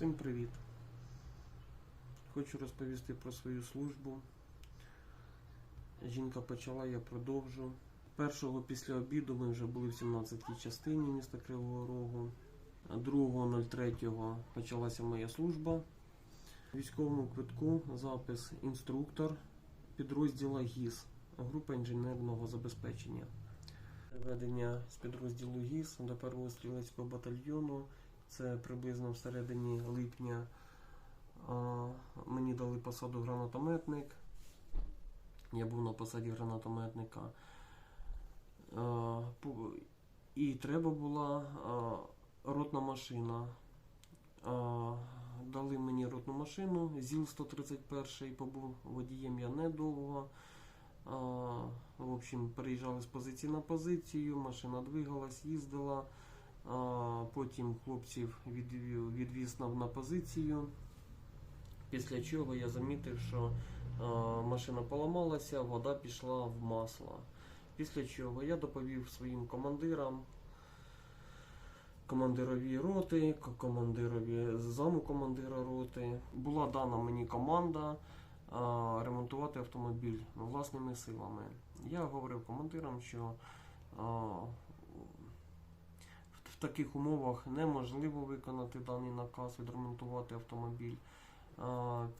Всім привіт! Хочу розповісти про свою службу. Жінка почала, я продовжу. Першого після обіду ми вже були в 17-й частині міста Кривого Рогу. 2.03 почалася моя служба. В військовому квитку запис інструктор підрозділа ГІС, група інженерного забезпечення. Ведення з підрозділу ГІС до першого стрілецького батальйону. Це приблизно всередині липня. Мені дали посаду гранатометник. Я був на посаді гранатометника. І треба була ротна машина. Дали мені ротну машину, ЗІЛ-131, побув водієм я недовго. В общем, переїжджали з позиції на позицію, машина двигалась, їздила. Потім хлопців відвіз на, позицію. Після чого я замітив, що машина поламалася, вода пішла в масло. Після чого я доповів своїм командирам, командирові роти, командирові заму командира роти. Була дана мені команда ремонтувати автомобіль власними силами. Я говорив командирам, що в таких умовах неможливо виконати даний наказ, відремонтувати автомобіль.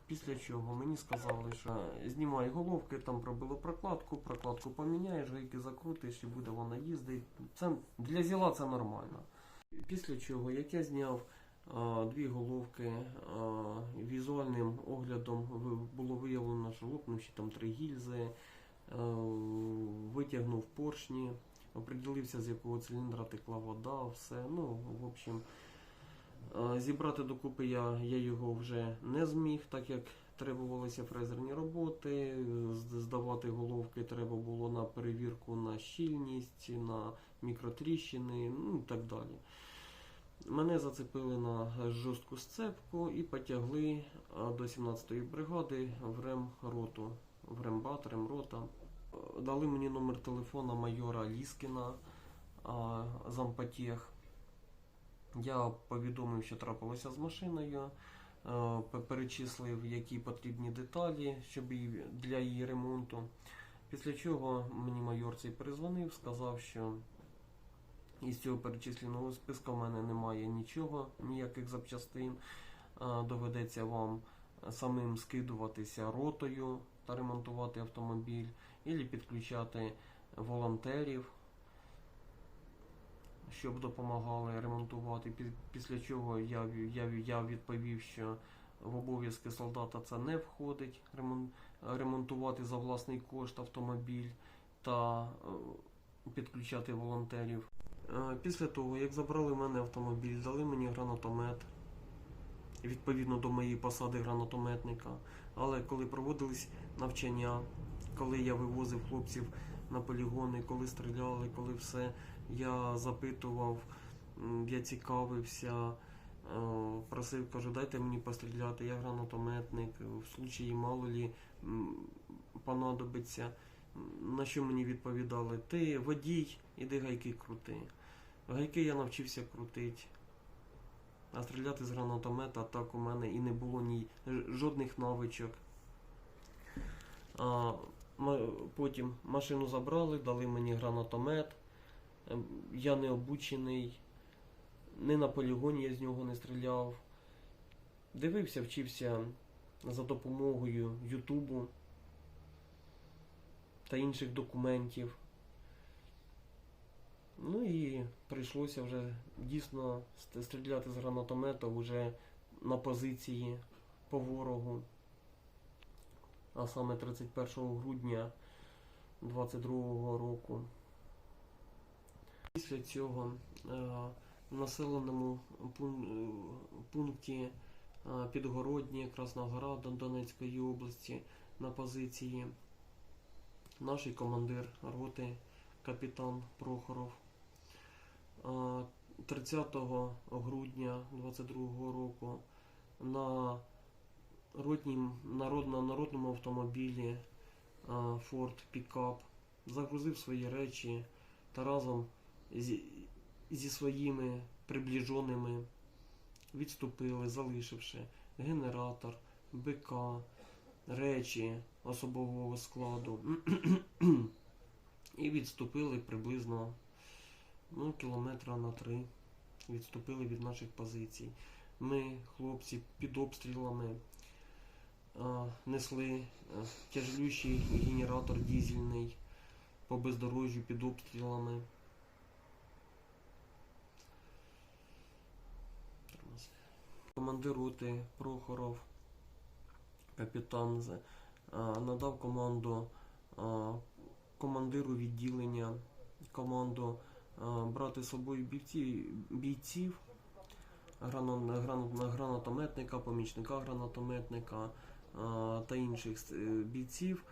Після чого мені сказали, що знімай головки, там пробило прокладку, прокладку поміняєш, гайки закрутиш і буде вона їздити. Це для зіла це нормально. Після чого, як я зняв дві головки, візуальним оглядом було виявлено, що лопнувші там три гільзи, витягнув поршні, определився, з якого циліндра текла вода, все. Ну, в общем, зібрати докупи я, я його вже не зміг, так як требувалися фрезерні роботи, здавати головки треба було на перевірку на щільність, на мікротріщини, ну і так далі. Мене зацепили на жорстку сцепку і потягли до 17-ї бригади в ремроту, в рембат, ремрота. Дали мені номер телефона майора Ліскіна, а, зампотєх. Я повідомив, що трапилося з машиною, е, перечислив, які потрібні деталі щоб для її ремонту. Після чого мені майор цей перезвонив, сказав, що із цього перечисленого списку в мене немає нічого, ніяких запчастин. Доведеться вам самим скидуватися ротою та ремонтувати автомобіль, або підключати волонтерів щоб допомагали ремонтувати. Після чого я, я, я відповів, що в обов'язки солдата це не входить ремонтувати за власний кошт автомобіль та е, підключати волонтерів. Е, Після того, як забрали в мене автомобіль, дали мені гранатомет. Відповідно до моєї посади гранатометника. Але коли проводились навчання, коли я вивозив хлопців на полігони, коли стріляли, коли все, я запитував, я цікавився, е, просив, кажу, дайте мені постріляти, я гранатометник, в случаї мало лі понадобиться. На що мені відповідали? Ти водій, іди гайки крути. Гайки я навчився крутити. А стріляти з гранатомета так у мене і не було ні жодних навичок. Потім машину забрали, дали мені гранатомет. Ем, Я не обучений, не на полігоні я з нього не стріляв. Дивився, вчився за допомогою Ютубу та інших документів. Ну і прийшлося вже дійсно стріляти з гранатомета вже на позиції по ворогу. А саме 31 грудня 22 року. Після цього е, в населеному е, пункті е, Підгородні, Краснограда Донецької області на позиції наш командир роти капітан Прохоров. Е, 30 грудня 22 року на ротнім, народ, на народному автомобілі Ford Pickup загрузив свої речі та разом зі, зі своїми приближеними відступили, залишивши генератор, БК, речі особового складу. І відступили приблизно ну, кілометра на три. Відступили від наших позицій. Ми, хлопці, під обстрілами несли а, тяжелющий генератор дізельний по бездорожжю під обстрілами. Командир роти Прохоров, капітан, надав команду командиру відділення, команду брати з собою бійці, бійців, гранатометника, помічника гранатометника та інших е, бійців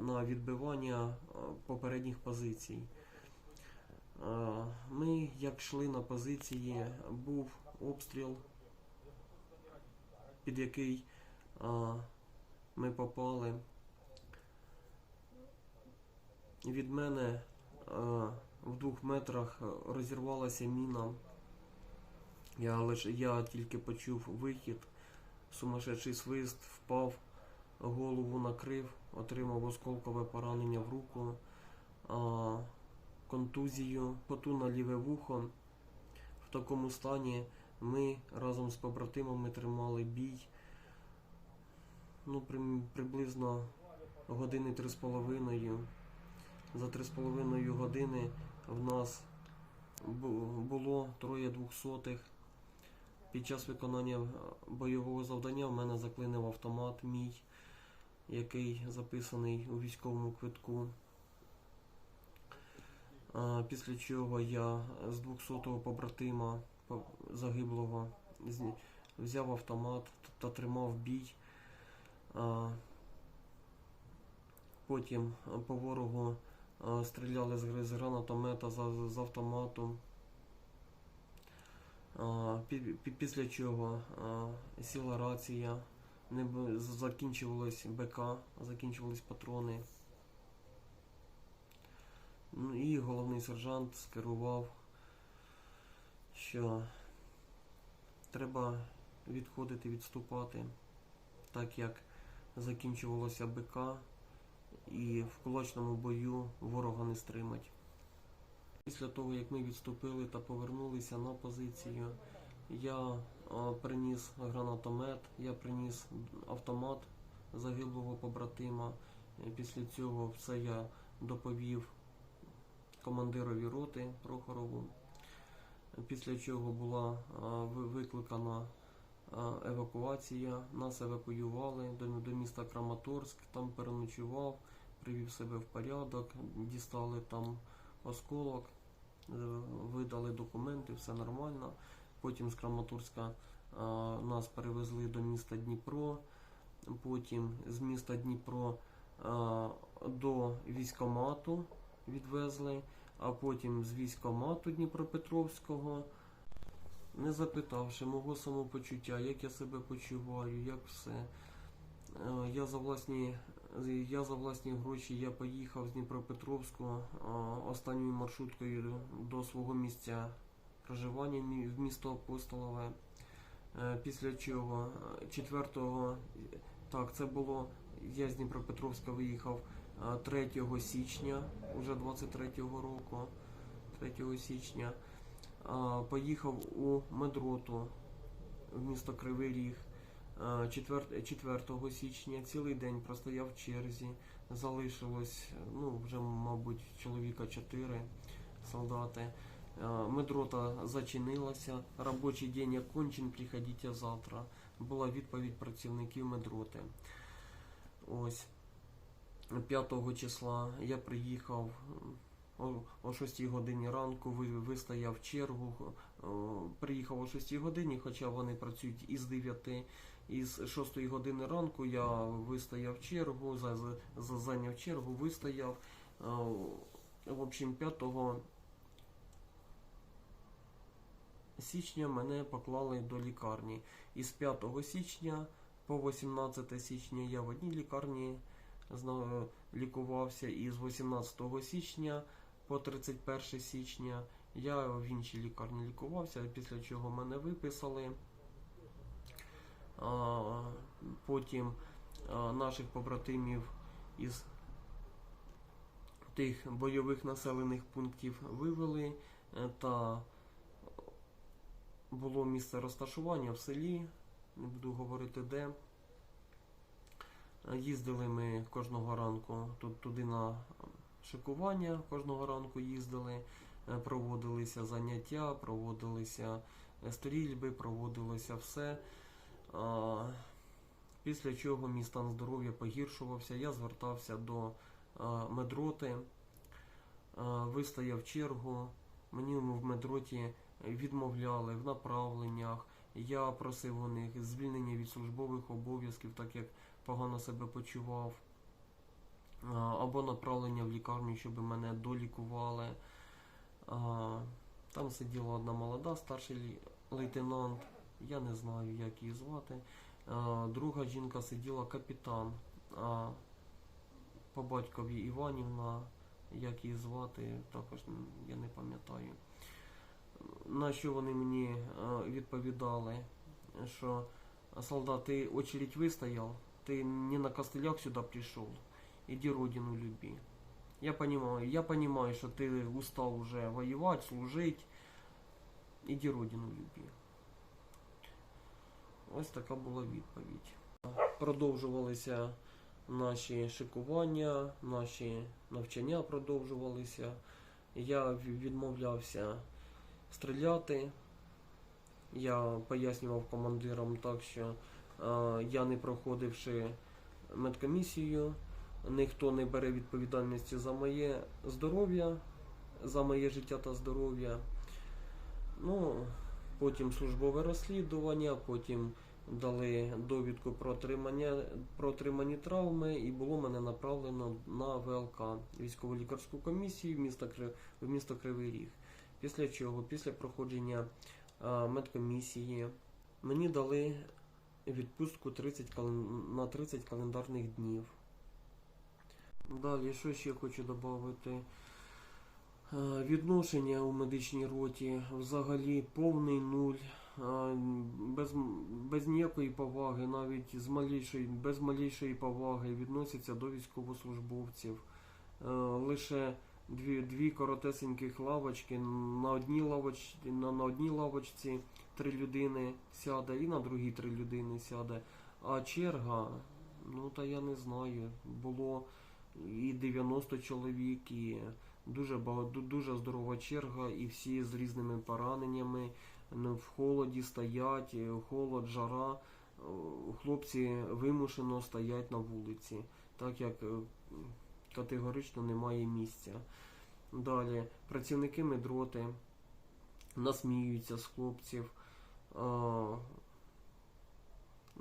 на відбивання попередніх позицій. Ми, як йшли на позиції, був обстріл, під який ми попали. Від мене в двох метрах розірвалася міна. Я лише я тільки почув вихід, сумасшедший свист, впав, голову накрив, отримав осколкове поранення в руку, контузію, поту на ліве вухо. В такому стані ми разом з побратимами тримали бій. Ну, при- приблизно години три з половиною. За три з половиною години в нас було троє двохсотих. Під час виконання е, бойового завдання в мене заклинив автомат мій, який записаний у військовому квитку. Після чого я з 200-го побратима загиблого взяв автомат та тримав бій. Потім по ворогу стріляли з гранатомета з автомату. Після чого сіла рація, закінчувалось БК, закінчувались патрони. Ну і головний сержант скерував, що треба відходити, відступати, так як закінчувалося БК і в кулачному бою ворога не стримать. Після того, як ми відступили та повернулися на позицію, я приніс гранатомет, я приніс автомат загиблого побратима. Е, Після цього все я доповів командирові роти Прохорову. Після чого була викликана евакуація. Нас евакуювали до, міста Краматорськ, там переночував, привів себе в порядок, дістали там осколок, е, видали документи, все нормально. Потім з Краматорська а, нас перевезли до міста Дніпро. Потім з міста Дніпро а, до військомату відвезли, а потім з військомату Дніпропетровського, не запитавши мого самопочуття, як я себе почуваю, як все. Е, Я за власні, я за власні гроші я поїхав з Дніпропетровську останньою маршруткою до свого місця проживання в місто Апостолове. Е, Після чого 4 так, це було. Я з Дніпропетровська виїхав 3 січня, уже 23-го року, 3 січня. Поїхав у медроту в місто Кривий Ріг. А, 4, 4 січня цілий день простояв в черзі. Залишилось, ну, вже, мабуть, чоловіка 4 солдати. Медрота зачинилася. Робочий день окончен, приходіть завтра. Була відповідь працівників медроти. Ось 5 числа я приїхав о, о 6 годині ранку, вистояв чергу. Приїхав о 6 годині, хоча вони працюють із 9. Із 6 години ранку я вистояв чергу, за, за, за- зайняв чергу, вистояв. В общем, 5 січня мене поклали до лікарні. Із 5 січня по 18 січня я в одній лікарні лікувався, і з 18 січня по 31 січня Я в іншій лікарні лікувався, після чого мене виписали. Потім наших побратимів із тих бойових населених пунктів вивели е, та було місце розташування в селі, не буду говорити де. Е, Їздили ми кожного ранку туди на шикування, кожного ранку їздили, е, проводилися заняття, проводилися е, стрільби, проводилося все. Після чого мій стан здоров'я погіршувався, я звертався до медроти, вистояв чергу. Мені в медроті відмовляли в направленнях. Я просив у них звільнення від службових обов'язків, так як погано себе почував. А, Або направлення в лікарню, щоб мене долікували. Там сиділа одна молода, старший лейтенант. Я не знаю, як її звати. Друга жінка сиділа капітан. А по батькові Іванівна, як її звати, також я не пам'ятаю. На що вони мені е, відповідали, що солдат, ти очередь вистоял, ти не на костылях сюда пришел, иди родину люби. Я понимаю, я понимаю, что ты устал уже воевать, служить, иди родину люби. Ось така була відповідь. Продовжувалися наші шикування, наші навчання продовжувалися. Я відмовлявся стріляти. Я пояснював командирам так, що е, я не проходивши медкомісію, ніхто не бере відповідальності за моє здоров'я, за моє життя та здоров'я. Ну, потім службове розслідування, потім дали довідку про отримання про отримані травми, і було мене направлено на ВЛК військово-лікарську комісію в місто, в місто Кривий Ріг. Після чого, після проходження а, медкомісії, мені дали відпустку 30 на 30 календарних днів. Далі, що ще хочу додати? Е, Відношення у медичній роті взагалі повний нуль, е, без, без ніякої поваги, навіть з малішої, без малішої поваги відносяться до військовослужбовців. Е, Лише дві, дві коротесеньких лавочки. На одній лавочці, на, на одній лавочці три людини сяде і на другій три людини сяде. А черга, ну та я не знаю, було і 90 чоловік, і дуже багато, дуже здорова черга, і всі з різними пораненнями. В холоді стоять, е, холод, жара. Е, Хлопці вимушено стоять на вулиці, так як е, категорично немає місця. Далі працівники медроти насміюються з хлопців.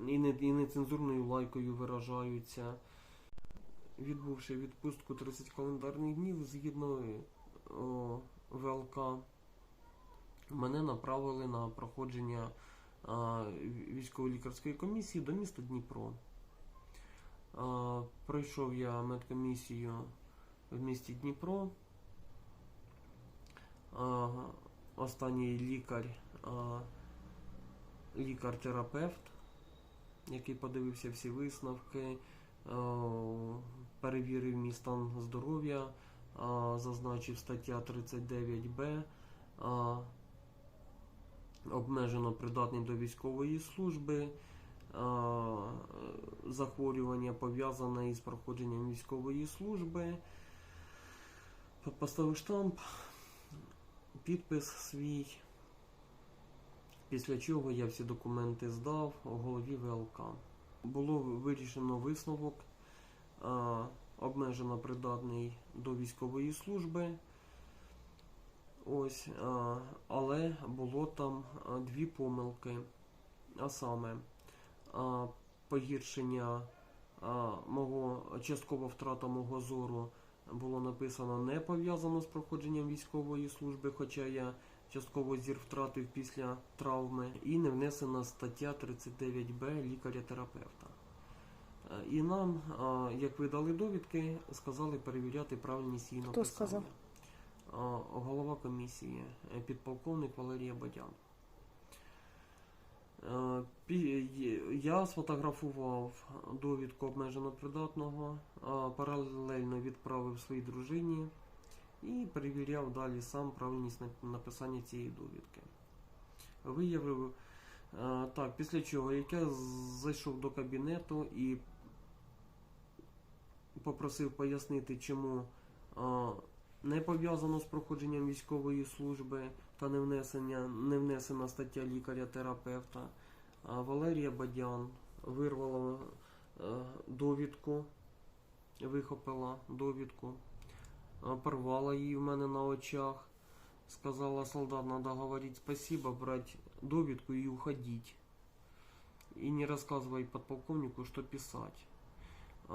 і нецензурною лайкою виражаються. Відбувши відпустку 30 календарних днів згідно о, ВЛК, мене направили на проходження військово-лікарської комісії до міста Дніпро. А, пройшов я медкомісію в місті Дніпро. А, останній лікар, а, лікар-терапевт, який подивився всі висновки, а, перевірив мій стан здоров'я, зазначив стаття 39б. Обмежено придатний до військової служби, захворювання пов'язане із проходженням військової служби. Поставив штамп, підпис свій. Після чого я всі документи здав голові ВЛК. Було вирішено висновок, обмежено придатний до військової служби. Ось, а, але було там дві помилки. А саме погіршення мого часткова втрата мого зору було написано не пов'язано з проходженням військової служби, хоча я частково зір втратив після травми, і не внесена стаття 39б лікаря-терапевта. Е, І нам, а, як видали довідки, сказали перевіряти правильність її Хто сказав? голова комісії, е, підполковник Валерія Бадян. Е, Я сфотографував довідку обмежено придатного, паралельно відправив своїй дружині і перевіряв далі сам правильність написання цієї довідки. Виявив е, так, після чого як я зайшов до кабінету і попросив пояснити, чому не пов'язано з проходженням військової служби та не, внесення, не внесена стаття лікаря-терапевта. Валерія Бадян вирвала е, довідку, вихопила довідку, порвала її в мене на очах. Сказала, солдат, надо говорить спасибо, брать довідку и уходить. І не розказувати подполковнику, що писати.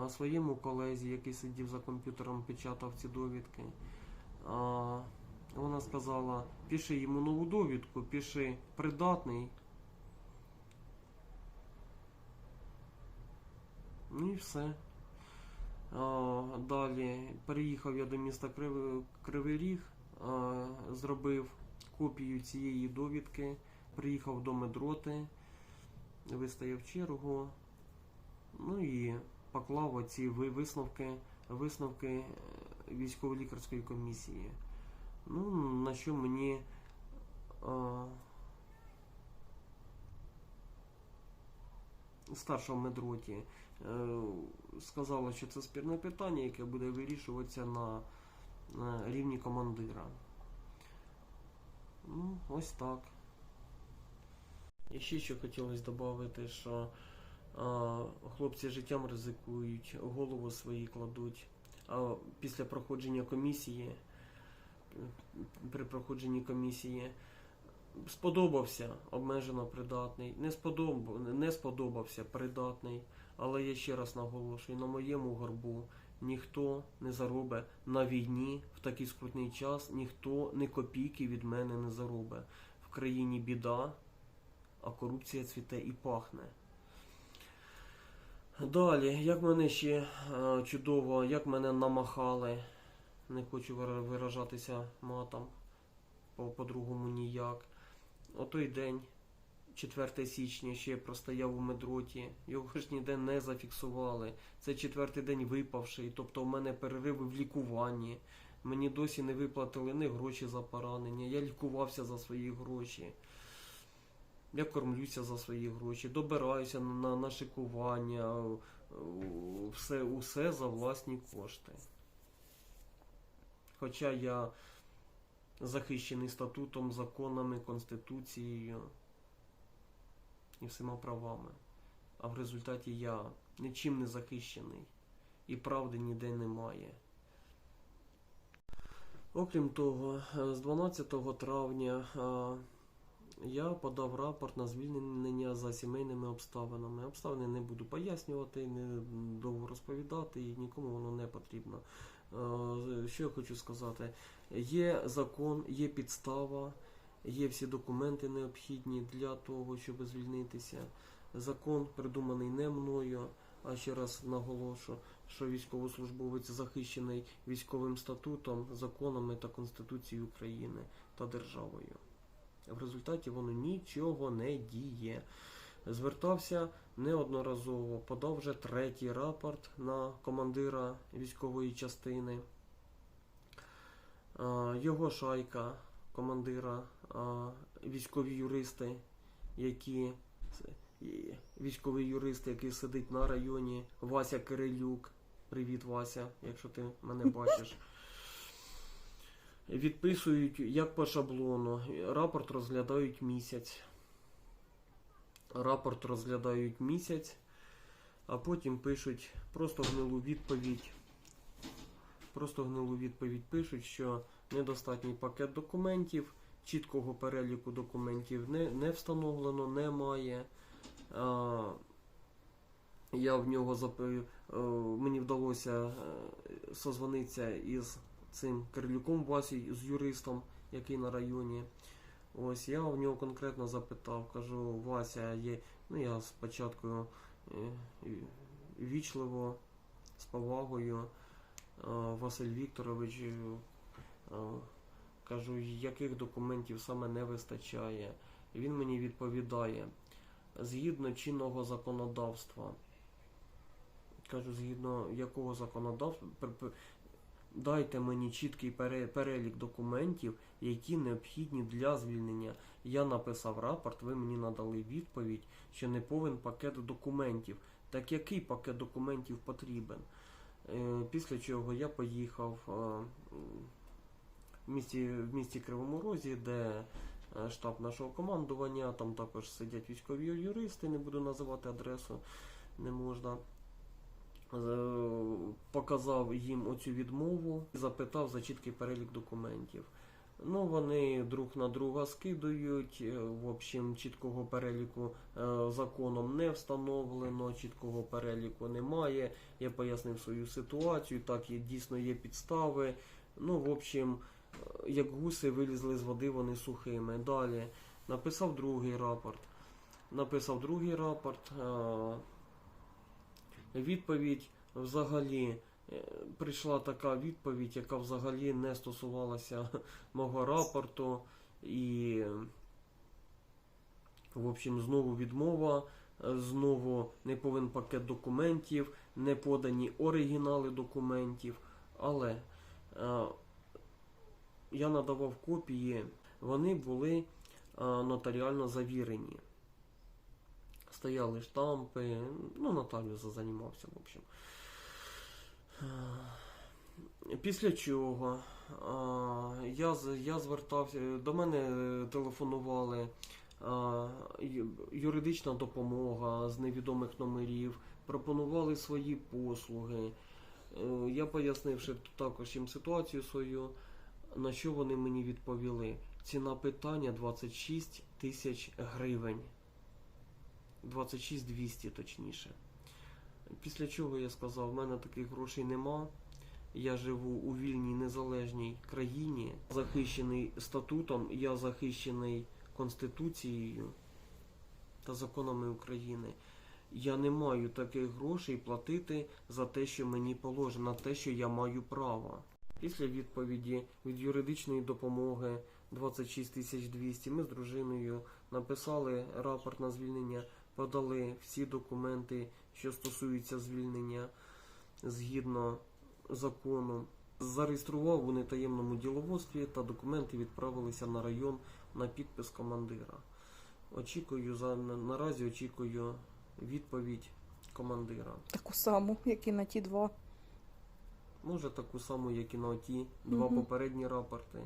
Своєму колезі, який сидів за комп'ютером, печатав ці довідки. Вона сказала, пиши йому нову довідку, пиши придатний. Ну і все. Далі переїхав я до міста Кривий, Ріг, зробив копію цієї довідки, приїхав до медроти, вистояв чергу. Ну і поклав оці висновки, висновки е, військово-лікарської комісії. Ну, на що мені а, старша в медроті е, сказала, що це спірне питання, яке буде вирішуватися на, на рівні командира. Ну, ось так. І ще що хотілося додати, що а, хлопці життям ризикують, голову свої кладуть. А після проходження комісії, при проходженні комісії, сподобався обмежено придатний, не, сподоб... не сподобався придатний, але я ще раз наголошую, на моєму горбу ніхто не заробить на війні в такий скрутний час, ніхто ні копійки від мене не заробить. В країні біда, а корупція цвіте і пахне. Далі, як мене ще е, чудово, як мене намахали. Не хочу виражатися матом, по- по-другому ніяк. О той день, 4 січня, ще простояв у медроті. Його ж ніде не зафіксували. Це четвертий день випавший, тобто в мене перериви в лікуванні. Мені досі не виплатили ні гроші за поранення. Я лікувався за свої гроші. Я кормлюся за свої гроші, добираюся на, на шикування, все, усе за власні кошти. Хоча я захищений статутом, законами, конституцією і всіма правами. А в результаті я нічим не захищений і правди ніде немає. Окрім того, з 12 травня я подав рапорт на звільнення за сімейними обставинами. Обставини не буду пояснювати, не довго розповідати, і нікому воно не потрібно. Е, Що я хочу сказати? Є закон, є підстава, є всі документи необхідні для того, щоб звільнитися. Закон придуманий не мною, а ще раз наголошу, що військовослужбовець захищений військовим статутом, законами та Конституцією України та державою. В результаті воно нічого не діє. Звертався неодноразово, подав вже третій рапорт на командира військової частини. Його шайка, командира, військові юристи, які військовий юрист, який сидить на районі, Вася Кирилюк. Привіт, Вася, якщо ти мене бачиш. Відписують як по шаблону. Рапорт розглядають місяць. Рапорт розглядають місяць, а потім пишуть просто гнилу відповідь. Просто гнилу відповідь пишуть, що недостатній пакет документів, чіткого переліку документів не, не встановлено, немає. А, я в нього запи... е, мені вдалося е, созвонитися із цим Кирлюком Васі, з юристом, який на районі. Ось я в нього конкретно запитав, кажу, Вася, є. Ну я спочатку е, вічливо, з повагою. е, Василь Вікторович, е, Кажу, яких документів саме не вистачає. Він мені відповідає, згідно чинного законодавства. Кажу, згідно якого законодавства, дайте мені чіткий перелік документів, які необхідні для звільнення. Я написав рапорт, ви мені надали відповідь, що не повен пакет документів. Так який пакет документів потрібен? Е, Після чого я поїхав е, в місті, в місті Кривому Розі, де е, штаб нашого командування, там також сидять військові юристи, не буду називати адресу, не можна. Е, Показав їм оцю відмову, запитав за чіткий перелік документів. Ну, вони друг на друга скидують. е, В общем, чіткого переліку е, законом не встановлено, чіткого переліку немає. Я пояснив свою ситуацію. Так, є, дійсно є підстави. Ну, в общем, як гуси вилізли з води, вони сухими. Далі написав другий рапорт. Написав другий рапорт. Відповідь взагалі е, прийшла така відповідь, яка взагалі не стосувалася мого рапорту. І, в общем, знову відмова, знову не повинен пакет документів, не подані оригінали документів. Але е, я надавав копії, вони були е, нотаріально завірені. Стояли штампи, ну, нотаріус займався, в общем. Після чого я, я звертався, до мене телефонували юридична допомога з невідомих номерів, пропонували свої послуги. Е, Я пояснив ще також їм ситуацію свою, на що вони мені відповіли. Ціна питання 26 тисяч гривень. 26 200 точніше. Після чого я сказав, в мене таких грошей нема. Я живу у вільній незалежній країні, захищений статутом, я захищений Конституцією та законами України. Я не маю таких грошей платити за те, що мені положено, те, що я маю право. Після відповіді від юридичної допомоги 26 200 ми з дружиною написали рапорт на звільнення, подали всі документи, що стосуються звільнення згідно закону. Зареєстрував у нетаємному діловодстві та документи відправилися на район на підпис командира. Очікую за на- наразі очікую відповідь командира. Таку саму, як і на ті два. Може таку саму, як і на ті два Мгм. попередні рапорти.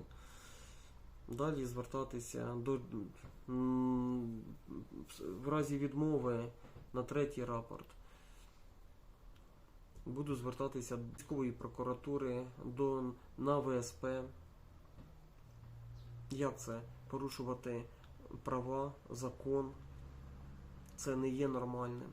Далі звертатися до в разі відмови на третій рапорт. Буду звертатися до військової прокуратури, до на ВСП. Як це? Порушувати права, закон. Це не є нормальним.